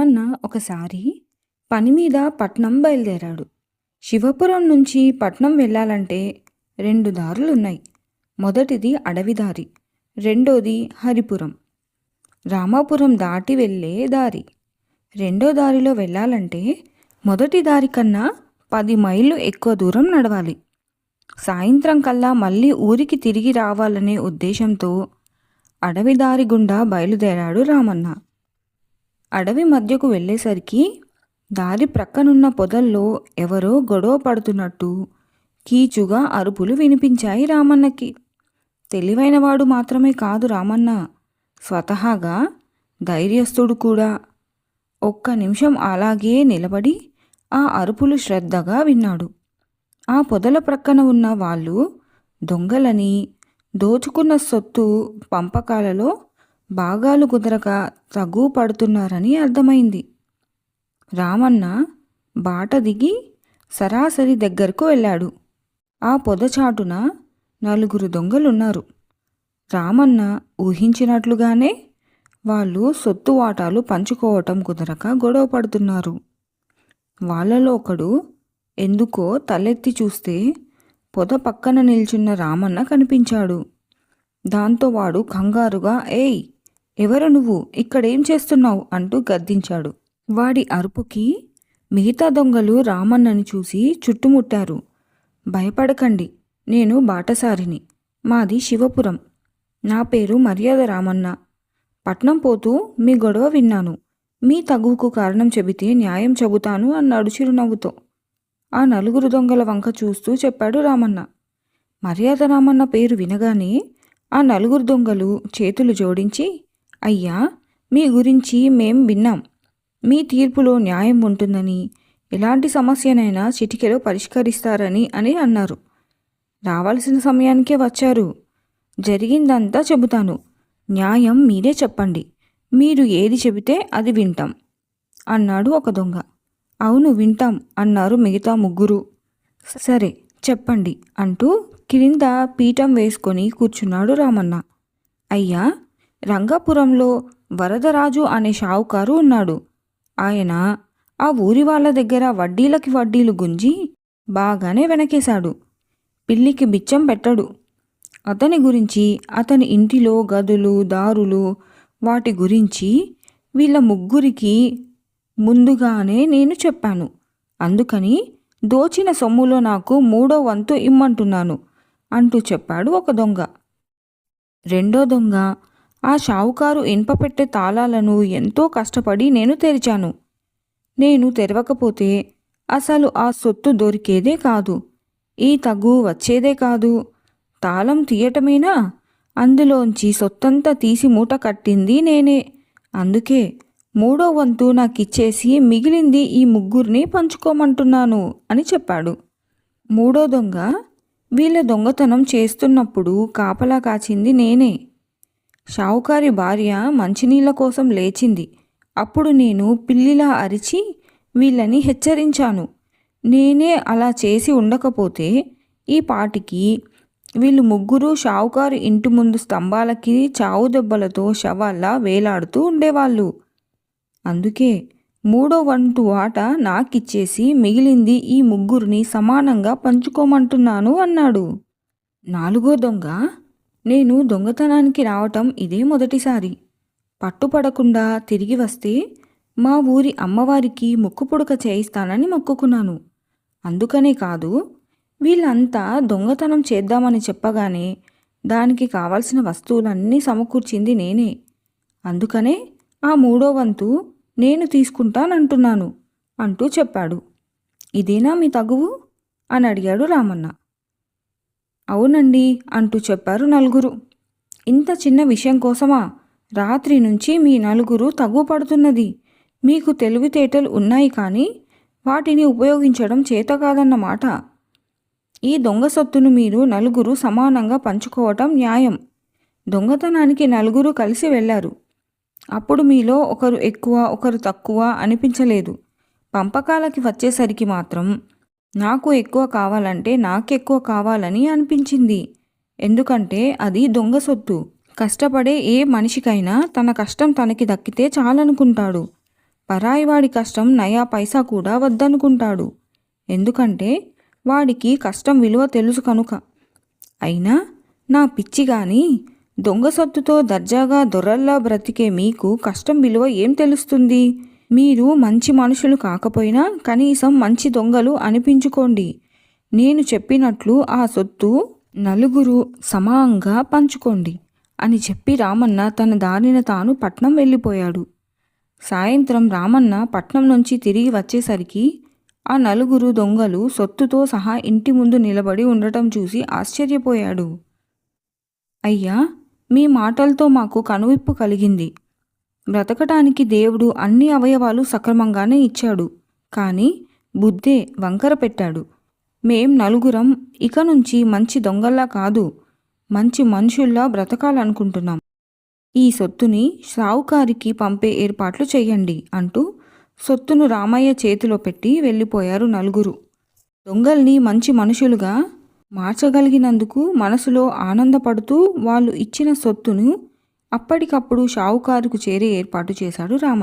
రామన్న ఒకసారి పని మీద పట్నం బయలుదేరాడు. శివపురం నుంచి పట్నం వెళ్ళాలంటే రెండు దారులున్నాయి. మొదటిది అడవి దారి రెండోది హరిపురం. రామాపురం దాటి వెళ్ళే దారి. రెండో దారిలో వెళ్ళాలంటే మొదటి దారి కన్నా పది మైళ్ళు ఎక్కువ దూరం నడవాలి. సాయంత్రం కల్లా మళ్ళీ ఊరికి తిరిగి రావాలనే ఉద్దేశంతో అడవి దారి గుండా బయలుదేరాడు రామన్న. అడవి మధ్యకు వెళ్ళేసరికి దారి ప్రక్కనున్న పొదల్లో ఎవరో గొడవ పడుతున్నట్టు కీచుగా అరుపులు వినిపించాయి రామన్నకి. తెలివైనవాడు మాత్రమే కాదు రామన్న. స్వతహాగా ధైర్యస్థుడు కూడా. ఒక్క నిమిషం అలాగే నిలబడి ఆ అరుపులు శ్రద్ధగా విన్నాడు. ఆ పొదల ప్రక్కన ఉన్న వాళ్ళు దొంగలని దోచుకున్న సొత్తు పంపకాలలో భాగాలు కుదరక తగు పడుతున్నారని అర్థమైంది. రామన్న బాట దిగి సరాసరి దగ్గరకు వెళ్ళాడు. ఆ పొదచాటున నలుగురు దొంగలున్నారు. రామన్న ఊహించినట్లుగానే వాళ్ళు సొత్తు వాటాలు పంచుకోవటం కుదరక గొడవ పడుతున్నారు. వాళ్ళలో ఒకడు ఎందుకో తలెత్తి చూస్తే పొద పక్కన నిల్చున్న రామన్న కనిపించాడు. దాంతో వాడు కంగారుగా ఏయ్ ఎవరు నువ్వు? ఇక్కడేం చేస్తున్నావు? అంటూ గద్దించాడు. వాడి అరుపుకి మిగతా దొంగలు రామన్నని చూసి చుట్టుముట్టారు. భయపడకండి నేను బాటసారిని. మాది శివపురం. నా పేరు మర్యాద రామన్న. పట్నం పోతూ మీ గొడవ విన్నాను. మీ తగువుకు కారణం చెబితే న్యాయం చెబుతాను అన్నాడు చిరునవ్వుతో. ఆ నలుగురు దొంగల వంక చూస్తూ చెప్పాడు రామన్న. మర్యాద రామన్న పేరు వినగానే ఆ నలుగురు దొంగలు చేతులు జోడించి అయ్యా మీ గురించి మేం విన్నాం. మీ తీర్పులో న్యాయం ఉంటుందని ఎలాంటి సమస్యనైనా చిటికెలో పరిష్కరిస్తారని అని అన్నారు. రావాల్సిన సమయానికే వచ్చారు. జరిగిందంతా చెబుతాను. న్యాయం మీరే చెప్పండి. మీరు ఏది చెబితే అది వింటాం అన్నాడు ఒక దొంగ. అవును వింటాం అన్నారు మిగతా ముగ్గురు. సరే చెప్పండి అంటూ క్రింద పీఠం వేసుకొని కూర్చున్నాడు రామన్న. అయ్యా రంగాపురంలో వరదరాజు అనే షావుకారు ఉన్నాడు. ఆయన ఆ ఊరి వాళ్ళ దగ్గర వడ్డీలకి వడ్డీలు గుంజి బాగానే వెనకేశాడు. పిల్లికి బిచ్చం పెట్టడు. అతని గురించి అతని ఇంటిలో గదులు దారులు వాటి గురించి వీళ్ళ ముగ్గురికి ముందుగానే నేను చెప్పాను. అందుకని దోచిన సొమ్ములో నాకు మూడో వంతు ఇమ్మంటున్నాను అంటూ చెప్పాడు ఒక దొంగ. రెండో దొంగ ఆ షావుకారు ఇనుపపెట్టె తాళాలను ఎంతో కష్టపడి నేను తెరిచాను. నేను తెరవకపోతే అసలు ఆ సొత్తు దొరికేదే కాదు. ఈ తగ్గు వచ్చేదే కాదు. తాళం తీయటమేనా? అందులోంచి సొత్తంతా తీసి మూట కట్టింది నేనే. అందుకే మూడో వంతు నాకిచ్చేసి మిగిలింది ఈ ముగ్గురిని పంచుకోమంటున్నాను అని చెప్పాడు. మూడో దొంగ వీళ్ళ దొంగతనం చేస్తున్నప్పుడు కాపలా కాచింది నేనే. షావుకారి భార్య మంచినీళ్ళ కోసం లేచింది. అప్పుడు నేను పిల్లిలా అరిచి వీళ్ళని హెచ్చరించాను. నేనే అలా చేసి ఉండకపోతే ఈ పాటికి వీళ్ళు ముగ్గురు షావుకారు ఇంటి ముందు స్తంభాలకి చావు దెబ్బలతో శవాల్లా వేలాడుతూ ఉండేవాళ్ళు. అందుకే మూడో వంతు ఆట నాకిచ్చేసి మిగిలింది ఈ ముగ్గురిని సమానంగా పంచుకోమంటున్నాను అన్నాడు. నాలుగో దొంగ నేను దొంగతనానికి రావటం ఇదే మొదటిసారి. పట్టుపడకుండా తిరిగి వస్తే మా ఊరి అమ్మవారికి ముక్కు పుడక చేయిస్తానని మొక్కుకున్నాను. అందుకనే కాదు వీళ్ళంతా దొంగతనం చేద్దామని చెప్పగానే దానికి కావాల్సిన వస్తువులన్నీ సమకూర్చింది నేనే. అందుకనే ఆ మూడో వంతు నేను తీసుకుంటానంటున్నాను అంటూ చెప్పాడు. ఇదేనా మీ తగువు? అని అడిగాడు రామన్న. అవునండి అంటూ చెప్పారు నలుగురు. ఇంత చిన్న విషయం కోసమా? రాత్రి నుంచి మీ నలుగురు తగ్గుపడుతున్నది మీకు తెలివితేటలు ఉన్నాయి కానీ వాటిని ఉపయోగించడం చేత కాదన్నమాట. ఈ దొంగ సొత్తును మీరు నలుగురు సమానంగా పంచుకోవటం న్యాయం. దొంగతనానికి నలుగురు కలిసి వెళ్ళారు. అప్పుడు మీలో ఒకరు ఎక్కువ ఒకరు తక్కువ అనిపించలేదు. పంపకాలకి వచ్చేసరికి మాత్రం నాకు ఎక్కువ కావాలంటే నాకెక్కువ కావాలని అనిపించింది. ఎందుకంటే అది దొంగ సొత్తు. కష్టపడే ఏ మనిషికైనా తన కష్టం తనకి దక్కితే చాలనుకుంటాడు. పరాయివాడి కష్టం నయా పైసా కూడా వద్దనుకుంటాడు. ఎందుకంటే వాడికి కష్టం విలువ తెలుసు కనుక. అయినా నా పిచ్చి కానీ దొంగ సొత్తుతో దర్జాగా దొరల్లా బ్రతికే మీకు కష్టం విలువ ఏం తెలుస్తుంది? మీరు మంచి మనుషులు కాకపోయినా కనీసం మంచి దొంగలు అనిపించుకోండి. నేను చెప్పినట్లు ఆ సొత్తు నలుగురు సమానంగా పంచుకోండి అని చెప్పి రామన్న తన దారిన తాను పట్నం వెళ్ళిపోయాడు. సాయంత్రం రామన్న పట్నం నుంచి తిరిగి వచ్చేసరికి ఆ నలుగురు దొంగలు సొత్తుతో సహా ఇంటి ముందు నిలబడి ఉండటం చూసి ఆశ్చర్యపోయాడు. అయ్యా మీ మాటలతో మాకు కనువిప్పు కలిగింది. బ్రతకటానికి దేవుడు అన్ని అవయవాలు సక్రమంగానే ఇచ్చాడు. కానీ బుద్ధే వంకర పెట్టాడు. మేం నలుగురం ఇక నుంచి మంచి దొంగల్లా కాదు మంచి మనుషుల్లా బ్రతకాలనుకుంటున్నాం. ఈ సొత్తుని సావుకారికి పంపే ఏర్పాట్లు చేయండి అంటూ సొత్తును రామయ్య చేతిలో పెట్టి వెళ్ళిపోయారు నలుగురు. దొంగల్ని మంచి మనుషులుగా మార్చగలిగినందుకు మనసులో ఆనందపడుతూ వాళ్ళు ఇచ్చిన సొత్తును అప్పటికప్పుడు షావుకారుకు చేరే ఏర్పాటు చేశాడు రామ.